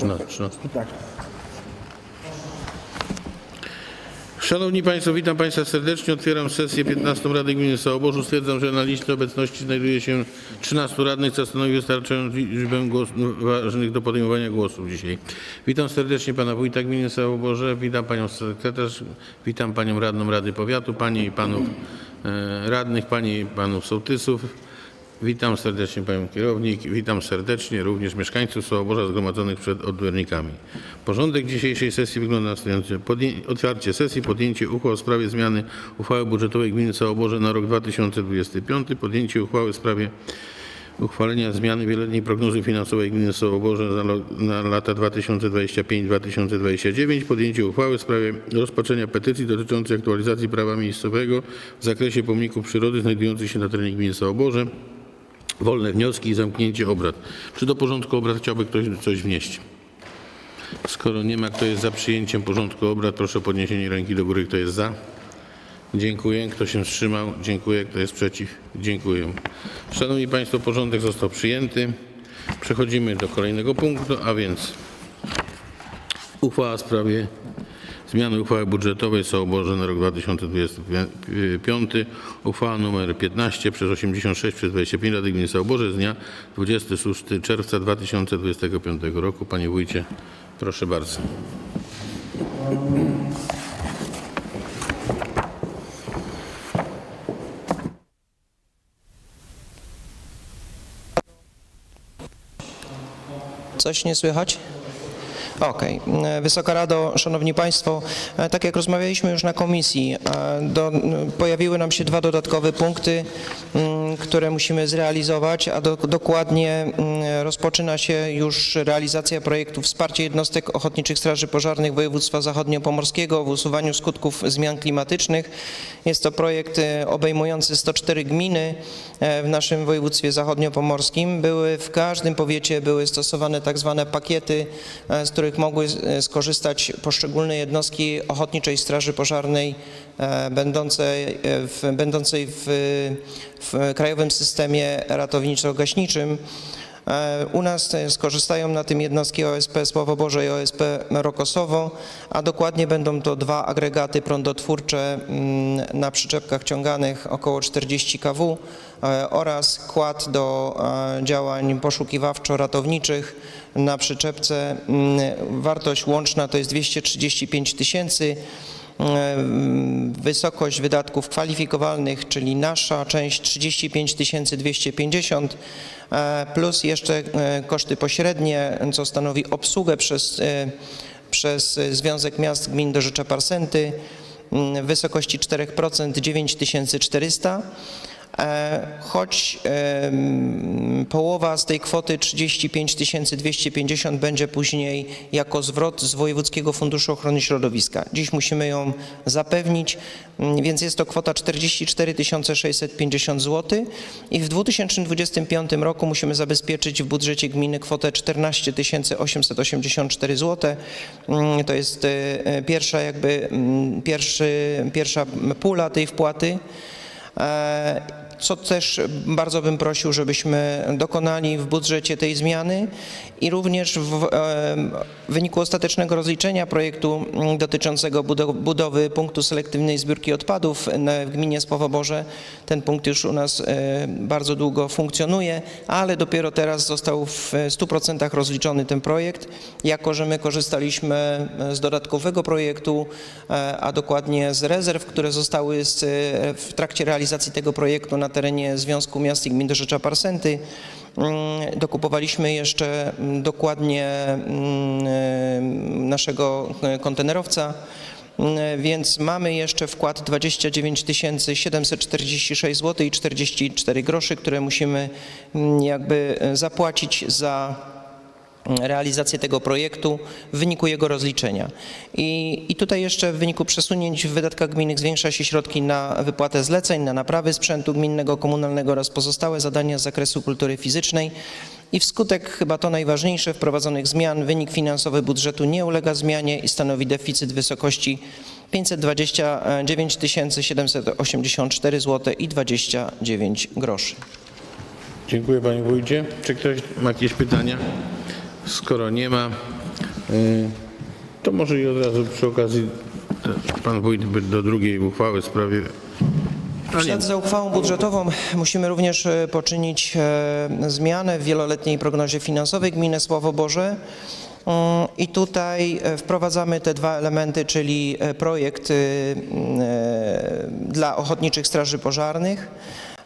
13, 13. Tak. Szanowni Państwo, witam Państwa serdecznie. Otwieram sesję 15 Rady Gminy Sołoborzu. Stwierdzam, że na liście obecności znajduje się 13 radnych, co stanowi wystarczającą liczbę ważnych do podejmowania głosów dzisiaj. Witam serdecznie Pana Wójta Gminy Sołoborze, witam Panią Sekretarz, witam Panią Radną Rady Powiatu, Panie i Panów e, Radnych, Panie i Panów Sołtysów. Witam serdecznie Panią Kierownik, witam serdecznie również mieszkańców Sołoborza zgromadzonych przed odbiornikami. Porządek dzisiejszej sesji wygląda następująco. Otwarcie sesji, podjęcie uchwał w sprawie zmiany uchwały budżetowej Gminy Sołoborze na rok 2025, podjęcie uchwały w sprawie uchwalenia zmiany wieloletniej prognozy finansowej Gminy Sołoborze na lata 2025-2029, podjęcie uchwały w sprawie rozpatrzenia petycji dotyczącej aktualizacji prawa miejscowego w zakresie pomników przyrody znajdujących się na terenie Gminy Sołoborze, wolne wnioski i zamknięcie obrad. Czy do porządku obrad chciałby ktoś coś wnieść? Skoro nie ma, kto jest za przyjęciem porządku obrad, proszę o podniesienie ręki do góry. Kto jest za? Dziękuję. Kto się wstrzymał? Dziękuję. Kto jest przeciw? Dziękuję. Szanowni Państwo, porządek został przyjęty. Przechodzimy do kolejnego punktu, a więc uchwała w sprawie zmiany uchwały budżetowej Sołoborze na rok 2025. Uchwała nr 15 przez 86 przez 25 Rady Gminy Sołoborze z dnia 26 czerwca 2025 roku. Panie Wójcie, proszę bardzo. Coś nie słychać? Okej. E, Wysoka Rado, Szanowni Państwo, e, tak jak rozmawialiśmy już na komisji, e, do, pojawiły nam się dwa dodatkowe punkty, które musimy zrealizować, a do, dokładnie m, rozpoczyna się już realizacja projektu Wsparcie jednostek ochotniczych straży pożarnych województwa zachodniopomorskiego w usuwaniu skutków zmian klimatycznych. Jest to projekt e, obejmujący 104 gminy e, w naszym województwie zachodniopomorskim. Były w każdym powiecie były stosowane tak zwane pakiety, e, z których mogły e, skorzystać poszczególne jednostki Ochotniczej Straży Pożarnej będącej, w, będącej w, w krajowym systemie ratowniczo-gaśniczym. E, U nas skorzystają na tym jednostki OSP Słowo Boże i OSP Rokosowo, a dokładnie będą to dwa agregaty prądotwórcze mm, na przyczepkach ciąganych około 40 kW e, oraz kład do e, działań poszukiwawczo-ratowniczych na przyczepce. Mm, Wartość łączna to jest 235 tysięcy. E, Wysokość wydatków kwalifikowalnych, czyli nasza część 35 250 e, plus jeszcze e, koszty pośrednie, co stanowi obsługę przez, przez Związek Miast Gmin do Rzecza Parsenty w wysokości 4% 9400 E, choć em, połowa z tej kwoty 35 250 będzie później jako zwrot z Wojewódzkiego Funduszu Ochrony Środowiska. Dziś musimy ją zapewnić, mm, więc jest to kwota 44 650 zł i w 2025 roku musimy zabezpieczyć w budżecie gminy kwotę 14 884 zł. To jest e, pierwsza jakby mm, pierwszy, pierwsza pula tej wpłaty. 呃 Co też bardzo bym prosił, żebyśmy dokonali w budżecie tej zmiany i również w e, wyniku ostatecznego rozliczenia projektu m, dotyczącego budo- budowy punktu selektywnej zbiórki odpadów w gminie Słowoborze. Ten punkt już u nas e, bardzo długo funkcjonuje, ale dopiero teraz został w 100% rozliczony ten projekt, jako że my korzystaliśmy e, z dodatkowego projektu, a dokładnie z rezerw, które zostały w trakcie realizacji tego projektu na terenie Związku Miast i Gmin do Rzecza Parsenty. Mm, Dokupowaliśmy jeszcze mm, dokładnie mm, naszego e, kontenerowca, więc mamy jeszcze wkład 29 746 zł i 44 groszy, które musimy jakby e, zapłacić za realizację tego projektu w wyniku jego rozliczenia. I, I tutaj jeszcze w wyniku przesunięć w wydatkach gminnych zwiększa się środki na wypłatę zleceń, na naprawy sprzętu gminnego, komunalnego oraz pozostałe zadania z zakresu kultury fizycznej. I wskutek chyba to najważniejsze wprowadzonych zmian wynik finansowy budżetu nie ulega zmianie i stanowi deficyt w wysokości 529 784 zł i 29 groszy. Dziękuję Panie Wójcie. Czy ktoś ma jakieś pytania? Skoro nie ma, Y, To może i od razu przy okazji e, pan wójt do drugiej uchwały w sprawie... Przed za uchwałą budżetową musimy również e, poczynić zmianę w wieloletniej prognozie finansowej gminy Sławo Boże. Mm, I tutaj wprowadzamy te dwa elementy, czyli projekt dla ochotniczych straży pożarnych.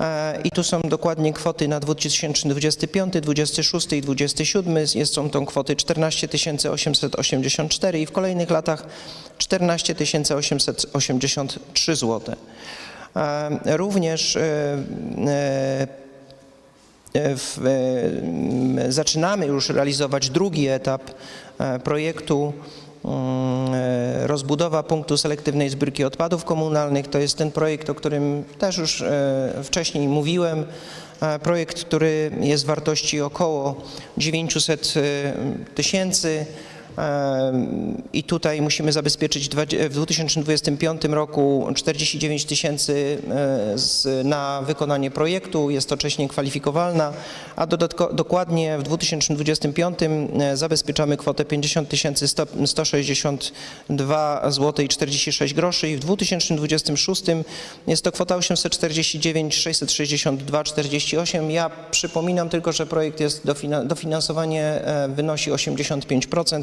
E, I tu są dokładnie kwoty na 2025, 26 i 27. Jest, są to kwoty 14 884 i w kolejnych latach 14 883 zł. Również e, e, w, zaczynamy już realizować drugi etap projektu rozbudowa punktu selektywnej zbiórki odpadów komunalnych. To jest ten projekt, o którym też już e, wcześniej mówiłem. E, Projekt, który jest wartości około 900 e, tysięcy. I tutaj musimy zabezpieczyć w 2025 roku 49 tysięcy e, na wykonanie projektu. Jest to wcześniej kwalifikowalna, a dokładnie w 2025 e, zabezpieczamy kwotę 50 tysięcy 162 zł i 46 groszy i w 2026 jest to kwota 849 662 48. Ja przypominam tylko, że projekt jest dofina- dofinansowanie e, wynosi 85%.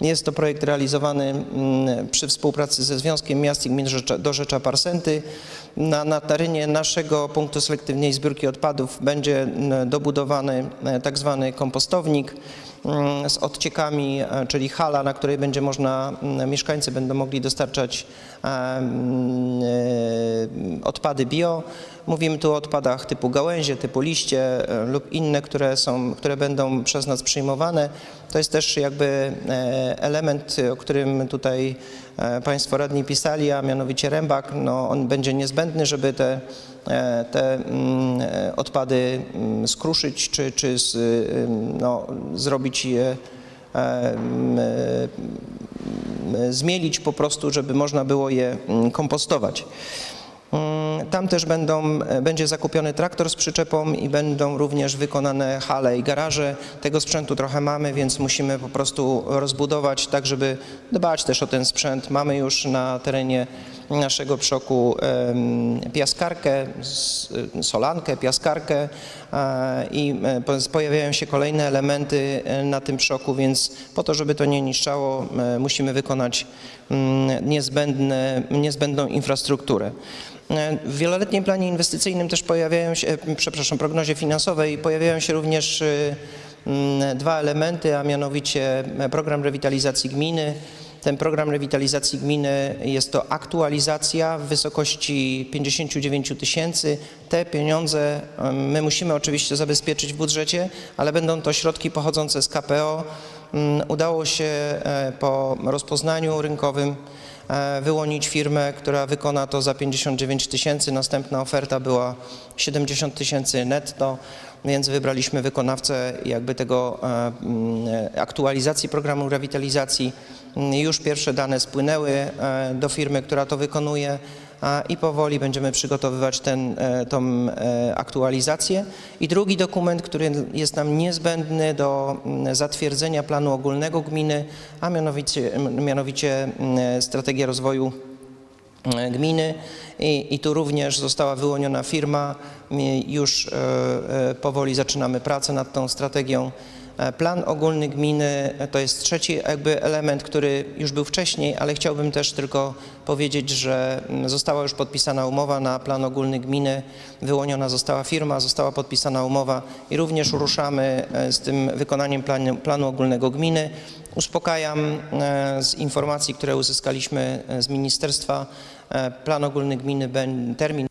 Jest to projekt realizowany mm, przy współpracy ze Związkiem Miast i Gmin Parsenty. Na, na terenie naszego punktu selektywnej zbiórki odpadów będzie mm, dobudowany e, tak zwany kompostownik mm, z odciekami, e, czyli hala, na której będzie można, mieszkańcy będą mogli dostarczać e, odpady bio. Mówimy tu o odpadach typu gałęzie, typu liście lub inne, które, są, które będą przez nas przyjmowane. To jest też jakby element, o którym tutaj e, Państwo radni pisali, a mianowicie rębak. No, on będzie niezbędny, żeby te, e, te mm, odpady mm, skruszyć czy, czy z, y, no, zrobić je e, mm, zmielić po prostu, żeby można było je kompostować. Tam też będą, będzie zakupiony traktor z przyczepą i będą również wykonane hale i garaże. Tego sprzętu trochę mamy, więc musimy po prostu rozbudować tak, żeby dbać też o ten sprzęt. Mamy już na terenie naszego przoku piaskarkę, s- solankę, piaskarkę e, i e, po- pojawiają się kolejne elementy e, na tym przoku, więc po to, żeby to nie niszczało, e, musimy wykonać mm, niezbędne, niezbędną infrastrukturę. W wieloletnim planie inwestycyjnym też pojawiają się, przepraszam, prognozie finansowej pojawiają się również mm, dwa elementy, a mianowicie program rewitalizacji gminy. Ten program rewitalizacji gminy jest to aktualizacja w wysokości 59 tysięcy. Te pieniądze my musimy oczywiście zabezpieczyć w budżecie, ale będą to środki pochodzące z KPO. Mm, Udało się e, po rozpoznaniu rynkowym e, wyłonić firmę, która wykona to za 59 tysięcy. Następna oferta była 70 tysięcy netto, więc wybraliśmy wykonawcę jakby tego e, mm, e, aktualizacji programu rewitalizacji. Już pierwsze dane spłynęły e, do firmy, która to wykonuje i powoli będziemy przygotowywać ten, tą aktualizację. I drugi dokument, który jest nam niezbędny do mm, zatwierdzenia planu ogólnego gminy, a mianowicie, mianowicie mm, strategia rozwoju gminy i, i tu również została wyłoniona firma. Już e, e, powoli zaczynamy pracę nad tą strategią. E, Plan ogólny gminy e, to jest trzeci jakby element, który już był wcześniej, ale chciałbym też tylko powiedzieć, że została już podpisana umowa na plan ogólny gminy, wyłoniona została firma, została podpisana umowa i również ruszamy e, z tym wykonaniem planu, planu ogólnego gminy. Uspokajam e, z informacji, które uzyskaliśmy e, z ministerstwa, e, plan ogólny gminy, termin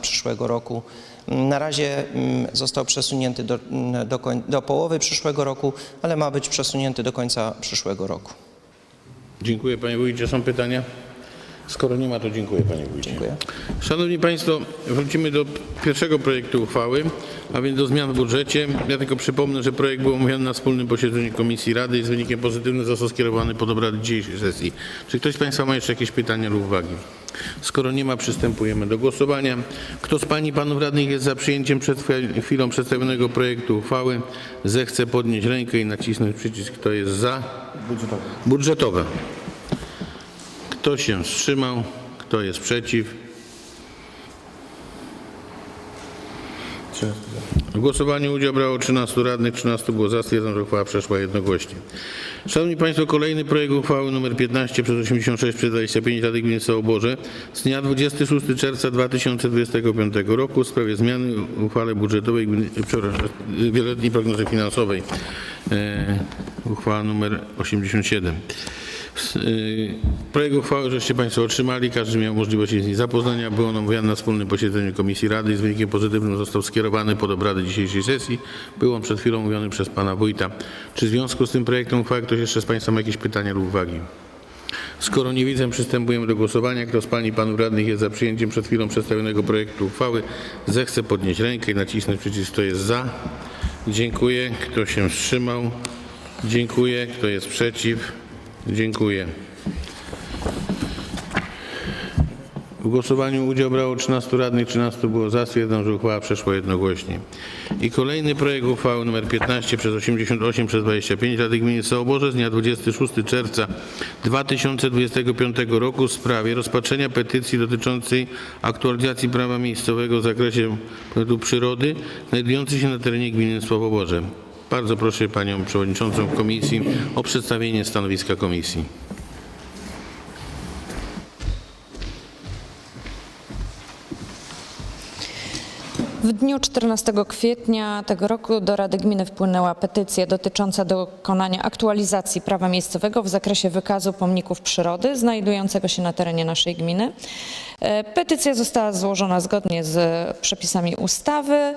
przyszłego roku. Na razie mm, został przesunięty do, mm, do, do połowy przyszłego roku, ale ma być przesunięty do końca przyszłego roku. Dziękuję panie wójcie. Są pytania? Skoro nie ma, to dziękuję panie wójcie. Dziękuję. Szanowni Państwo, wrócimy do pierwszego projektu uchwały, a więc do zmian w budżecie. Ja tylko przypomnę, że projekt był omawiany na wspólnym posiedzeniu Komisji Rady i z wynikiem pozytywnym został skierowany pod obrady dzisiejszej sesji. Czy ktoś z Państwa ma jeszcze jakieś pytania lub uwagi? Skoro nie ma, przystępujemy do głosowania. Kto z Pań i Panów Radnych jest za przyjęciem przed chwil- chwilą przedstawionego projektu uchwały, zechce podnieść rękę i nacisnąć przycisk. Kto jest za? Budżetowe. Budżetowe. Kto się wstrzymał? Kto jest przeciw? W głosowaniu udział brało 13 radnych, 13 było za. Stwierdzam, że uchwała przeszła jednogłośnie. Szanowni Państwo, kolejny projekt uchwały nr 15 przez 86 przez 25 Rady Gminy Sołoborze z dnia 26 czerwca 2025 roku w sprawie zmiany w uchwale budżetowej przepraszam, wieloletniej prognozy finansowej. E, uchwała nr 87. Y, Projekt uchwały żeście Państwo otrzymali, każdy miał możliwość z nim zapoznania. Był on omawiany na wspólnym posiedzeniu Komisji Rady i z wynikiem pozytywnym został skierowany pod obrady dzisiejszej sesji. Był on przed chwilą mówiony przez Pana Wójta. Czy w związku z tym projektem uchwały ktoś jeszcze z Państwa ma jakieś pytania lub uwagi? Skoro nie widzę, przystępujemy do głosowania. Kto z Pań i Panów Radnych jest za przyjęciem przed chwilą przedstawionego projektu uchwały, zechce podnieść rękę i nacisnąć przycisk. Kto jest za? Dziękuję. Kto się wstrzymał? Dziękuję. Kto jest przeciw? Dziękuję. W głosowaniu udział brało 13 radnych, 13 było za. Stwierdzam, że uchwała przeszła jednogłośnie. I kolejny projekt uchwały nr 15 przez 88 przez 25 Rady Gminy Sołoborze z dnia 26 czerwca 2025 roku w sprawie rozpatrzenia petycji dotyczącej aktualizacji prawa miejscowego w zakresie przyrody znajdującej się na terenie gminy Sławoborze. Bardzo proszę panią przewodniczącą komisji o przedstawienie stanowiska komisji. W dniu 14 kwietnia tego roku do Rady Gminy wpłynęła petycja dotycząca dokonania aktualizacji prawa miejscowego w zakresie wykazu pomników przyrody znajdującego się na terenie naszej gminy. E, Petycja została złożona zgodnie z przepisami ustawy,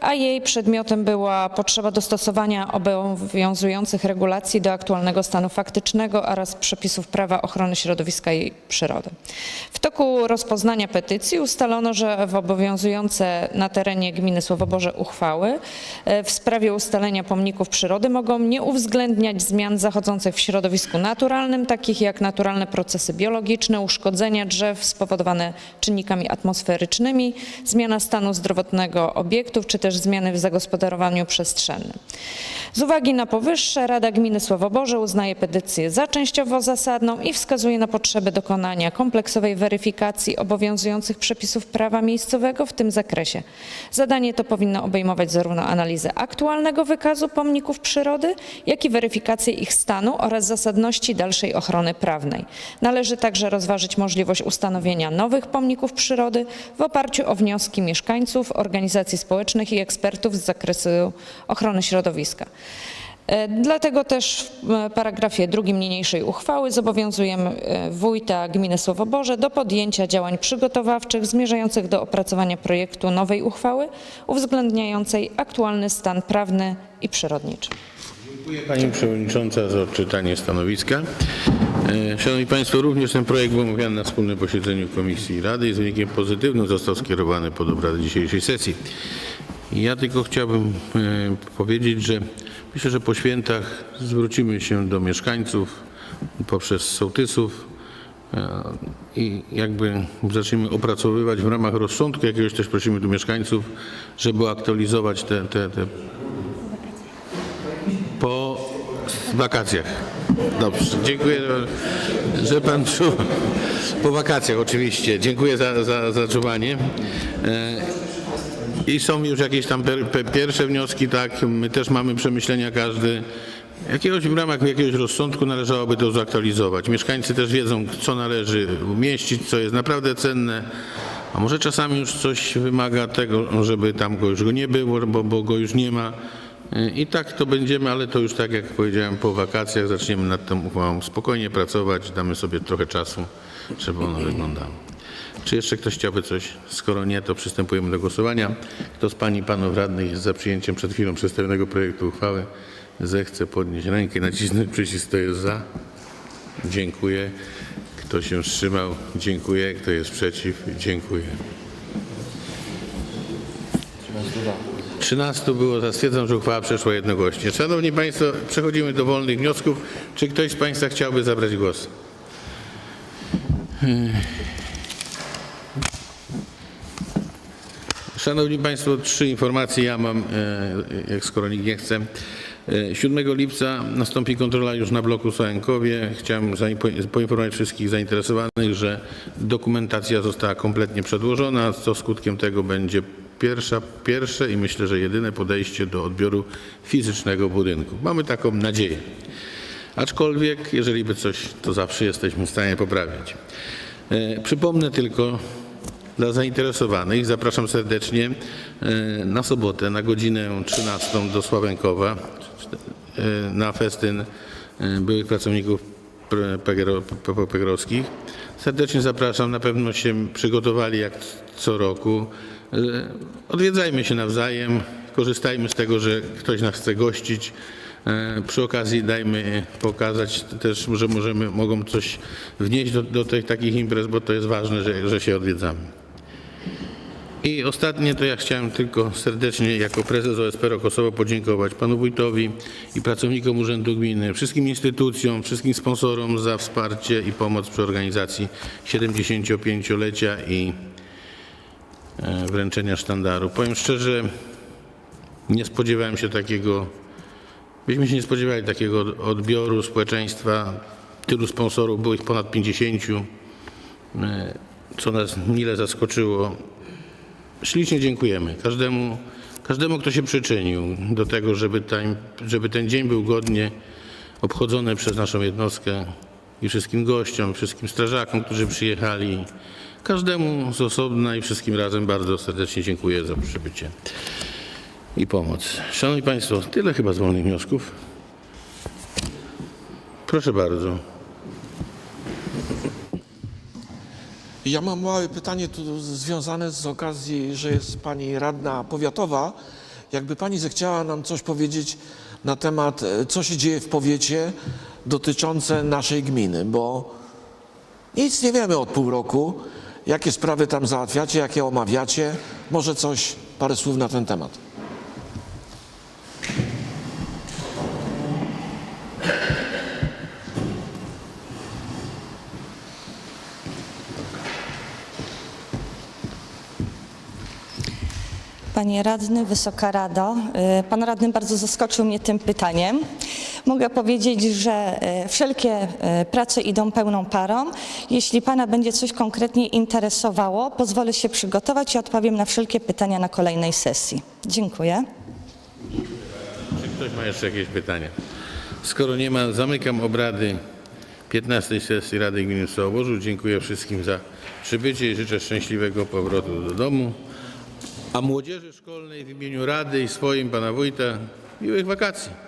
a jej przedmiotem była potrzeba dostosowania obowiązujących regulacji do aktualnego stanu faktycznego oraz przepisów prawa ochrony środowiska i przyrody. W toku rozpoznania petycji ustalono, że w obowiązujące na terenie gminy Słowoborze uchwały e, w sprawie ustalenia pomników przyrody mogą nie uwzględniać zmian zachodzących w środowisku naturalnym, takich jak naturalne procesy biologiczne, uszkodzenia drzew spowodowane czynnikami atmosferycznymi, zmiana stanu zdrowotnego obiektów, czy też zmiany w zagospodarowaniu przestrzennym. Z uwagi na powyższe Rada Gminy Sławoborze uznaje petycję za częściowo zasadną i wskazuje na potrzebę dokonania kompleksowej weryfikacji obowiązujących przepisów prawa miejscowego w tym zakresie. Zadanie to powinno obejmować zarówno analizę aktualnego wykazu pomników przyrody, jak i weryfikację ich stanu oraz zasadności dalszej ochrony prawnej. Należy także rozważyć możliwość ustanowienia nowych pomników przyrody w oparciu o wnioski mieszkańców, organizacji społecznych i ekspertów z zakresu ochrony środowiska. E, Dlatego też w paragrafie drugim niniejszej uchwały zobowiązujemy e, wójta gminy Słowoborze do podjęcia działań przygotowawczych zmierzających do opracowania projektu nowej uchwały uwzględniającej aktualny stan prawny i przyrodniczy. Dziękuję Pani Przewodnicząca za odczytanie stanowiska. E, Szanowni Państwo, również ten projekt był omawiany na wspólnym posiedzeniu Komisji Rady i z wynikiem pozytywnym został skierowany pod obrady dzisiejszej sesji. Ja tylko chciałbym e, powiedzieć, że myślę, że po świętach zwrócimy się do mieszkańców poprzez sołtysów e, i jakby zaczniemy opracowywać w ramach rozsądku jakiegoś też prosimy tu mieszkańców, żeby aktualizować te, te, te po wakacjach. Dobrze, dziękuję, że pan czuł. Po wakacjach oczywiście. Dziękuję za, za, za czuwanie. I są już jakieś tam pierwsze wnioski, tak. My też mamy przemyślenia każdy. Jakiegoś, w ramach jakiegoś rozsądku należałoby to zaktualizować. Mieszkańcy też wiedzą, co należy umieścić, co jest naprawdę cenne. A może czasami już coś wymaga tego, żeby tam go już go nie było, bo, bo go już nie ma. I tak to będziemy, ale to już tak jak powiedziałem, po wakacjach zaczniemy nad tą uchwałą spokojnie pracować, damy sobie trochę czasu, żeby ono wyglądało. Czy jeszcze ktoś chciałby coś? Skoro nie, to przystępujemy do głosowania. Kto z Pani i Panów Radnych jest za przyjęciem przed chwilą przedstawionego projektu uchwały, zechce podnieść rękę i nacisnąć przycisk, kto jest za. Dziękuję. Kto się wstrzymał? Dziękuję. Kto jest przeciw? Dziękuję. 13 było za. Stwierdzam, że uchwała przeszła jednogłośnie. Szanowni Państwo, przechodzimy do wolnych wniosków. Czy ktoś z Państwa chciałby zabrać głos? Szanowni Państwo, trzy informacje ja mam, e, jak skoro nikt nie chce. E, 7 lipca nastąpi kontrola już na bloku Sołenkowie. Chciałem poinformować wszystkich zainteresowanych, że dokumentacja została kompletnie przedłożona, co skutkiem tego będzie pierwsza, pierwsze i myślę, że jedyne podejście do odbioru fizycznego budynku. Mamy taką nadzieję. Aczkolwiek, jeżeli by coś, to zawsze jesteśmy w stanie poprawić. E, Przypomnę tylko dla zainteresowanych, zapraszam serdecznie e, na sobotę na godzinę 13 do Sławenkowa e, na festyn e, byłych pracowników Pegrowskich. Serdecznie zapraszam, na pewno się przygotowali jak co roku. Odwiedzajmy się nawzajem, korzystajmy z tego, że ktoś nas chce gościć. Przy okazji dajmy pokazać też, że możemy, mogą coś wnieść do, do tych takich imprez, bo to jest ważne, że, że się odwiedzamy. I ostatnie to ja chciałem tylko serdecznie jako prezes OSP Rokosowo podziękować panu wójtowi i pracownikom Urzędu Gminy, wszystkim instytucjom, wszystkim sponsorom za wsparcie i pomoc przy organizacji 75-lecia i e, wręczenia sztandaru. Powiem szczerze, nie spodziewałem się takiego, byśmy się nie spodziewali takiego od- odbioru społeczeństwa. Tylu sponsorów, było ich ponad 50, e, co nas mile zaskoczyło. Ślicznie dziękujemy każdemu, każdemu, kto się przyczynił do tego, żeby ten, żeby ten dzień był godnie obchodzony przez naszą jednostkę i wszystkim gościom, wszystkim strażakom, którzy przyjechali. Każdemu z osobna i wszystkim razem bardzo serdecznie dziękuję za przybycie i pomoc. Szanowni Państwo, tyle chyba z wolnych wniosków. Proszę bardzo. Ja mam małe pytanie tu związane z okazji, że jest Pani radna powiatowa. Jakby Pani zechciała nam coś powiedzieć na temat, e, co się dzieje w powiecie dotyczące naszej gminy, bo nic nie wiemy od pół roku, jakie sprawy tam załatwiacie, jakie omawiacie. Może coś, parę słów na ten temat. Panie radny, Wysoka Rado, y, pan radny bardzo zaskoczył mnie tym pytaniem. Mogę powiedzieć, że y, wszelkie y, prace idą pełną parą. Jeśli pana będzie coś konkretnie interesowało, pozwolę się przygotować i odpowiem na wszelkie pytania na kolejnej sesji. Dziękuję. Czy ktoś ma jeszcze jakieś pytania? Skoro nie ma, zamykam obrady 15 sesji Rady Gminy w Sołoborzu. Dziękuję wszystkim za przybycie i życzę szczęśliwego powrotu do domu. A młodzieży szkolnej w imieniu Rady i swoim pana wójta miłych wakacji.